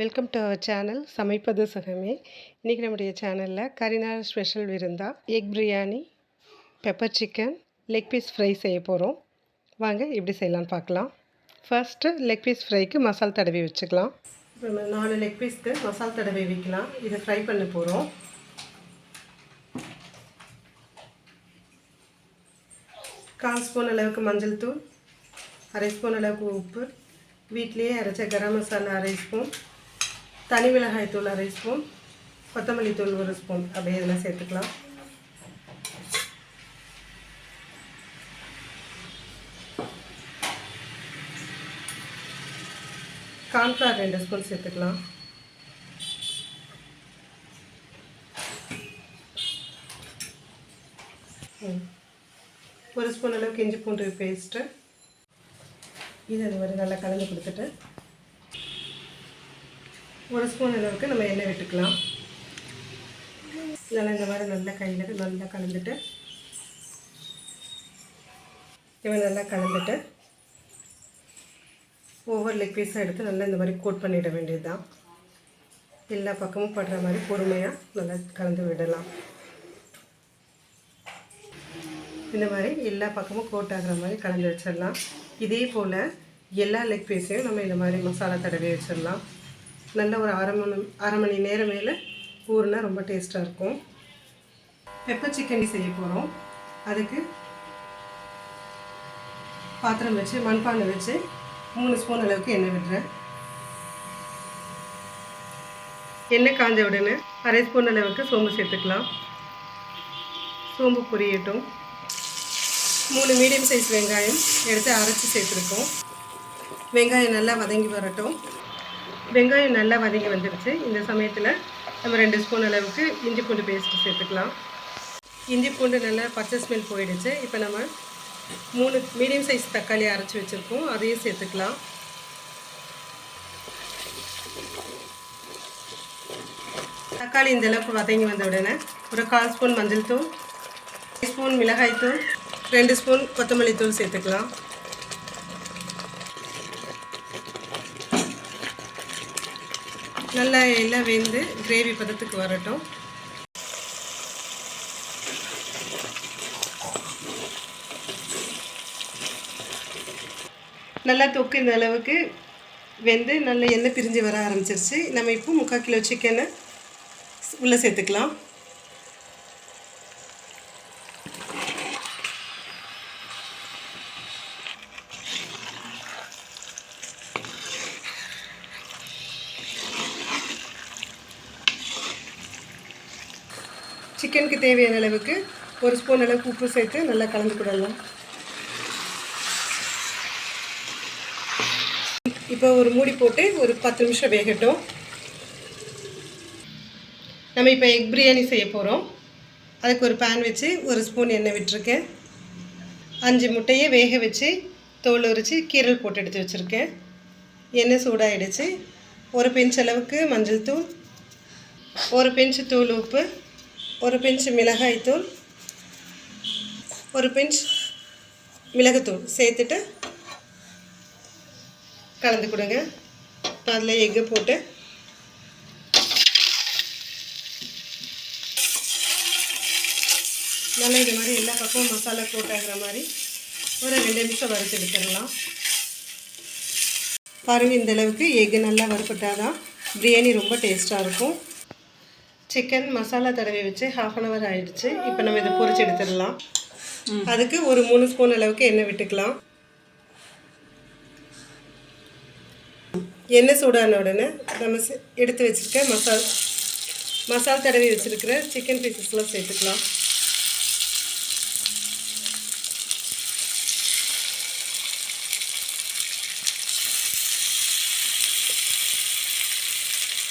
Welcome to our channel சமைப்பது சுகமே இன்றைக்கி நம்முடைய சேனலில் கரிநாள் ஸ்பெஷல் விருந்தா egg biryani pepper chicken leg piece fry செய்ய போகிறோம் வாங்க எப்படி செய்யலான்னு பார்க்கலாம். ஃபர்ஸ்ட்டு லெக் பீஸ் ஃப்ரைக்கு மசால் தடவி வச்சுக்கலாம். நம்ம நாலு லெக் பீஸ்க்கு மசால் தடவி வைக்கலாம். இதை ஃப்ரை பண்ண போகிறோம் கால் ஸ்பூன் அளவுக்கு மஞ்சள் தூள் அரை ஸ்பூன் அளவுக்கு உப்பு வீட்லேயே அரைச்ச கரம் மசாலா அரை ஸ்பூன் தனி மிளகாய் தூள் அரை ஸ்பூன் கொத்தமல்லி தூள் ஒரு ஸ்பூன். அப்படியே இதெல்லாம் சேர்த்துக்கலாம். கார்ன்ஃப்ளவர் ரெண்டு ஸ்பூன் சேர்த்துக்கலாம். ம். ஒரு ஸ்பூன் அளவுக்கு இஞ்சி பூண்டு பேஸ்ட்டு. இது அது மாதிரி நல்லா கலந்து கொடுத்துட்டு ஒரு ஸ்பூன் அளவுக்கு நம்ம எண்ணெய் விட்டுக்கலாம். நல்லா இந்த மாதிரி நல்லா கையில் நல்லா கலந்துட்டு இவன் நல்லா கலந்துட்டு ஒவ்வொரு லெக் பீஸாக எடுத்து நல்லா இந்த மாதிரி கோட் பண்ணிட வேண்டியது தான் எல்லா பக்கமும் படுற மாதிரி பொறுமையாக நல்லா கலந்து விடலாம். இந்த மாதிரி எல்லா பக்கமும் கோட் ஆகிற மாதிரி கலந்து வச்சிடலாம். இதே போல் எல்லா லெக் பீஸையும் நம்ம இந்த மாதிரி மசாலா தடவி வச்சிடலாம். நல்ல ஒரு அரை மணி அரை மணி நேரம் மேலே ஊறுனா ரொம்ப டேஸ்ட்டாக இருக்கும். பெப்பர் சிக்கன் செய்ய போகிறோம் அதுக்கு பாத்திரம் வச்சு மண்பானை வச்சு மூணு ஸ்பூன் அளவுக்கு எண்ணெய் விடுறேன். எண்ணெய் காஞ்ச உடனே அரை ஸ்பூன் அளவுக்கு சோம்பு சேர்த்துக்கலாம். சோம்பு பொரியட்டும். மூணு மீடியம் சைஸ் வெங்காயம் எடுத்து அரைச்சி சேர்த்துருக்கோம். வெங்காயம் நல்லா வதங்கி வரட்டும். வெங்காயம் நல்லா வதங்கி வந்துடுச்சு இந்த சமயத்தில் நம்ம ரெண்டு ஸ்பூன் அளவுக்கு இஞ்சி பூண்டு பேஸ்ட்டு சேர்த்துக்கலாம். இஞ்சி பூண்டு நல்லா பச்சை ஸ்மெல் போயிடுச்சு. இப்போ நம்ம மூணு மீடியம் சைஸ் தக்காளி அரைச்சி வச்சுருக்கோம். அதையும் சேர்த்துக்கலாம். தக்காளி இந்த அளவுக்கு வதங்கி வந்த உடனே ஒரு கால் ஸ்பூன் மஞ்சள் தூள் ஸ்பூன் மிளகாய் தூள் ரெண்டு ஸ்பூன் கொத்தமல்லி தூள் சேர்த்துக்கலாம். நல்லா எல்லாம் வெந்து கிரேவி பதத்துக்கு வரட்டும். நல்லா தொக்கு இந்த அளவுக்கு வெந்து நல்ல எண்ணெய் பிரிஞ்சு வர ஆரம்பிச்சிருச்சு. நம்ம இப்போ முக்கால் கிலோ சிக்கனை உள்ளே சேர்த்துக்கலாம். சிக்கனுக்கு தேவையான அளவுக்கு ஒரு ஸ்பூன் அளவுக்கு உப்பு சேர்த்து நல்லா கலந்து கொடுடலாம் இப்போ ஒரு மூடி போட்டு ஒரு பத்து நிமிஷம் வேகட்டும். நம்ம இப்போ எக் பிரியாணி செய்ய போகிறோம் அதுக்கு ஒரு பேன் வச்சு ஒரு ஸ்பூன் எண்ணெய் விட்டுருக்கேன். அஞ்சு முட்டையை வேக வச்சு தோல் உரித்து கீரல் போட்டு எடுத்து வச்சுருக்கேன். எண்ணெய் சூடாகிடுச்சு ஒரு பிஞ்ச் அளவுக்கு மஞ்சள் தூள் ஒரு பெஞ்சு தூள் உப்பு ஒரு பிஞ்ச் மிளகாய்த்தூள் ஒரு பிஞ்ச் மிளகுத்தூள் சேர்த்துட்டு கலந்து கொடுங்க. இப்போ அதில் எக்கு போட்டு நல்லா இது மாதிரி எல்லா பக்கமும் மசாலா போட்டாகிற மாதிரி ஒரு ரெண்டு நிமிஷம் வறுத்து எடுத்துடலாம். பாருங்கள் இந்தளவுக்கு எக்கு நல்லா வறுப்பட்டால் தான் பிரியாணி ரொம்ப டேஸ்ட்டாக இருக்கும். சிக்கன் மசாலா தடவி வச்சு ஹாஃப் அன் ஹவர் ஆயிடுச்சு. இப்போ நம்ம இதை பொரிச்சு எடுத்துடலாம். அதுக்கு ஒரு மூணு ஸ்பூன் அளவுக்கு எண்ணெய் விட்டுக்கலாம். எண்ணெய் சூடான உடனே நம்ம எடுத்து வச்சுருக்க மசால் மசால் தடவி வச்சுருக்கிற சிக்கன் பீசஸ்லாம் சேர்த்துக்கலாம்.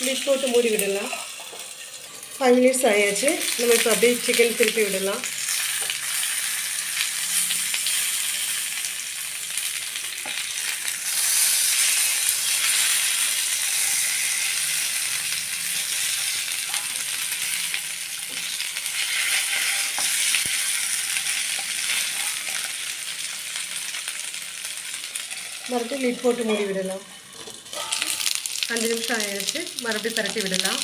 லிட் போட்டு மூடி விடலாம். ஃபைவ் மினிட்ஸ் ஆயாச்சு நம்ம இப்போ அப்படியே சிக்கன் திருப்பி விடலாம் மறுபடியும் லிட் போட்டு மூடி விடலாம் அஞ்சு நிமிஷம் ஆயிடுச்சு மறுபடியும் பரட்டி விடலாம்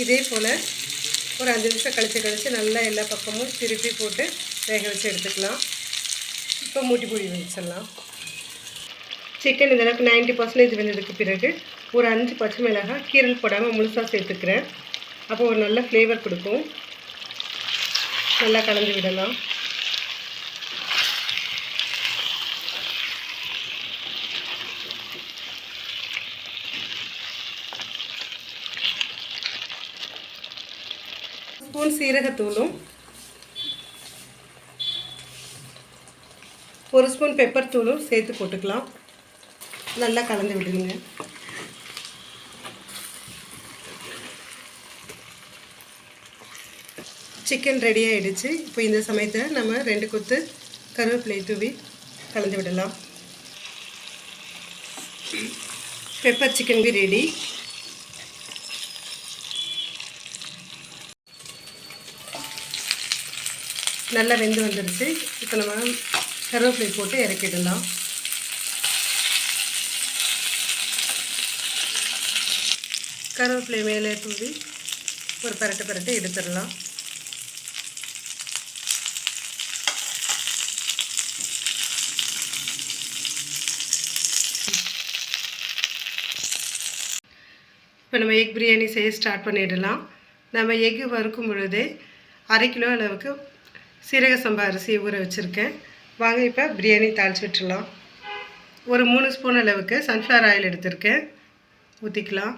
இதே போல் ஒரு அஞ்சு நிமிஷம் கழித்து கழித்து நல்லா எல்லா பக்கமும் திருப்பி போட்டு வேக வச்சு எடுத்துக்கலாம். இப்போ மூட்டி பொடி வச்சிடலாம். சிக்கன் இதெல்லாம் நைன்ட்டி பர்சன்டேஜ் வெந்ததுக்கு பிறகு ஒரு அஞ்சு பச்சை மிளகாய் கீரல் போடாமல் முழுசாக சேர்த்துக்கிறேன். அப்போ ஒரு நல்ல ஃப்ளேவர் கொடுக்கும். நல்லா கலந்து விடலாம். ஸ்பூன் சீரகத்தூளும். ஒரு ஸ்பூன் பெப்பர் தூளும் சேர்த்து போட்டுக்கலாம். நல்லா கலந்து விடுங்க. சிக்கன் ரெடி ஆகிடுச்சு இப்போ இந்த சமயத்தில் நம்ம ரெண்டு கொத்து கருவேப்பிலை தூவி கலந்து விடலாம். பெப்பர் சிக்கன் ரெடி நல்லா வெந்து வந்துடுச்சு இப்போ நம்ம கருவேப்பிலை போட்டு இறக்கிடலாம். கருவேப்பிலை மேலே தூவி ஒரு பரட்டு பரட்டு எடுத்துடலாம். இப்போ நம்ம எக் பிரியாணி செய்ய ஸ்டார்ட் பண்ணிடலாம். நம்ம எக்கு வறுக்கும் பொழுது அரை கிலோ அளவுக்கு சீரக சம்பா அரிசி ஊற வச்சுருக்கேன். வாங்க இப்போ பிரியாணி தாளித்து விட்டுலாம் ஒரு மூணு ஸ்பூன் அளவுக்கு சன்ஃப்ளவர் ஆயில் எடுத்திருக்கேன். ஊற்றிக்கலாம்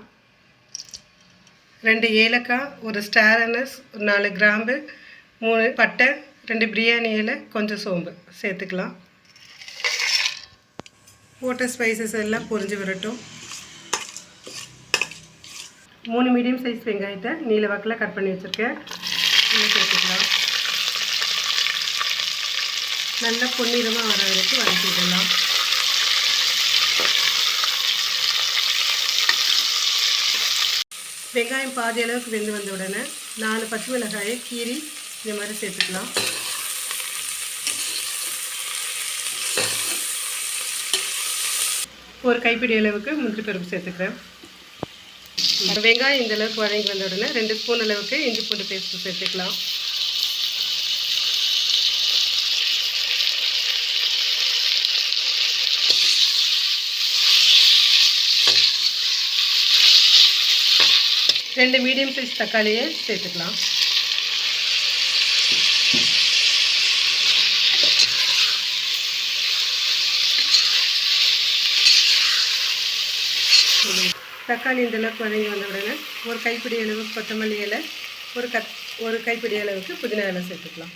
ரெண்டு ஏலக்காய் ஒரு ஸ்டார் அனஸ் ஒரு நாலு கிராம்பு மூணு பட்டை ரெண்டு பிரியாணி இலை கொஞ்சம் சோம்பு சேர்த்துக்கலாம். போட்ட ஸ்பைசஸ் எல்லாம் பொரிஞ்சு வரட்டும். மூணு மீடியம் சைஸ் வெங்காயத்தை நீல வாக்கில் கட் பண்ணி வச்சுருக்கேன் இதை சேர்த்துக்கலாம் நல்லா பொன்னிறமாக வர வரைக்கும் வதக்கிடலாம் வெங்காயம் பாதி அளவுக்கு வெந்து வந்த உடனே நாலு பச்சை மிளகாயை கீறி இந்த மாதிரி சேர்த்துக்கலாம். ஒரு கைப்பிடி அளவுக்கு முந்திரி பருப்பு சேர்த்துக்கிறேன். வெங்காயம் இந்த அளவுக்கு வதங்கி வந்த உடனே ரெண்டு ஸ்பூன் அளவுக்கு இஞ்சி பூண்டு பேஸ்ட் சேர்த்துக்கலாம். ரெண்டு மீடியம் சைஸ் தக்காளியை சேர்த்துக்கலாம். தக்காளி இந்தளவுக்கு வதங்கி வந்த உடனே ஒரு கைப்பிடி அளவுக்கு கொத்தமல்லி இலை ஒரு கத் ஒரு கைப்பிடி அளவுக்கு புதினா இலை சேர்த்துக்கலாம்.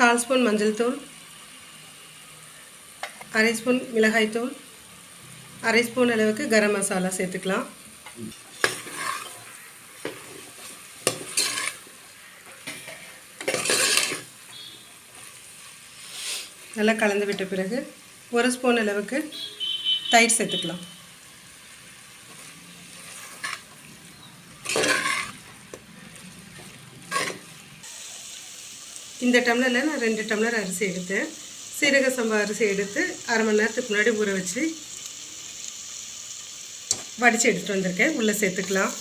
கால் ஸ்பூன் மஞ்சள் தூள் அரை ஸ்பூன் மிளகாய்த்தூள் அரை ஸ்பூன் அளவுக்கு கரம் மசாலா சேர்த்துக்கலாம். நல்லா கலந்து விட்ட பிறகு ஒரு ஸ்பூன் அளவுக்கு தயிர் சேர்த்துக்கலாம். இந்த டம்ளரில் நான் ரெண்டு டம்ளர் அரிசி எடுத்து சீரக சம்பா அரிசி எடுத்து அரை மணி நேரத்துக்கு முன்னாடி ஊற வச்சு வடித்து எடுத்துகிட்டு வந்திருக்கேன். உள்ளே சேர்த்துக்கலாம்.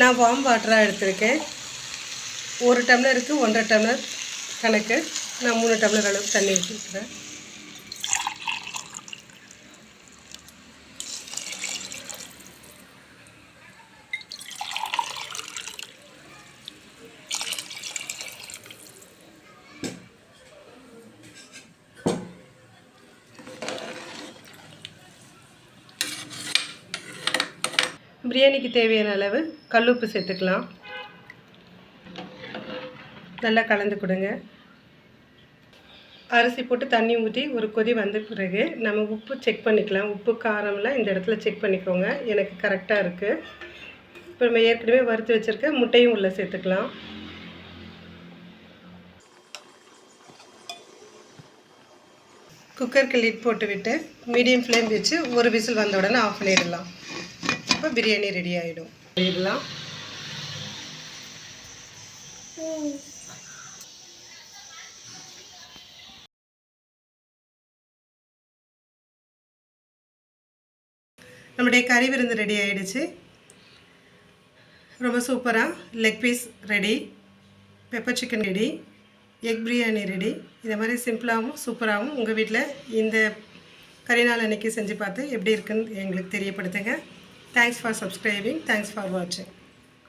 நான் வார்ம் வாட்டராக எடுத்திருக்கேன். ஒரு டம்ளருக்கு ஒன்றரை டம்ளர் கணக்கு. நான் மூணு டம்ளர் அளவுக்கு தண்ணி வச்சுருக்கிறேன் பிரியாணிக்கு தேவையான அளவு கல்லுப்பு சேர்த்துக்கலாம். நல்லா கலந்து கொடுங்க. அரிசி போட்டு தண்ணி ஊற்றி ஒரு கொதி வந்த பிறகு நம்ம உப்பு செக் பண்ணிக்கலாம். உப்பு காரம்லாம் இந்த இடத்துல செக் பண்ணிக்கோங்க. எனக்கு கரெக்டாக இருக்குது இப்போ நம்ம ஏற்கனவே வறுத்து வச்சுருக்க முட்டையும் உள்ளே சேர்த்துக்கலாம். குக்கருக்கு லிட் போட்டு விட்டு மீடியம் ஃப்ளேம் வச்சு ஒரு விசில் வந்த உடனே ஆஃப் பண்ணிடலாம். இப்போ பிரியாணி ரெடி ஆகிடும் பண்ணிடலாம். நம்முடைய கறி விருந்து ரெடி ஆகிடுச்சு ரொம்ப சூப்பராக leg piece ready pepper chicken ready egg biryani ready இந்த மாதிரி சிம்பிளாகவும் சூப்பராகவும் உங்கள் வீட்டில் இந்த கறி நாள் அன்னைக்கு செஞ்சு பார்த்து எப்படி இருக்குன்னு எங்களுக்கு தெரியப்படுத்துங்க. Thanks for subscribing. Thanks for watching.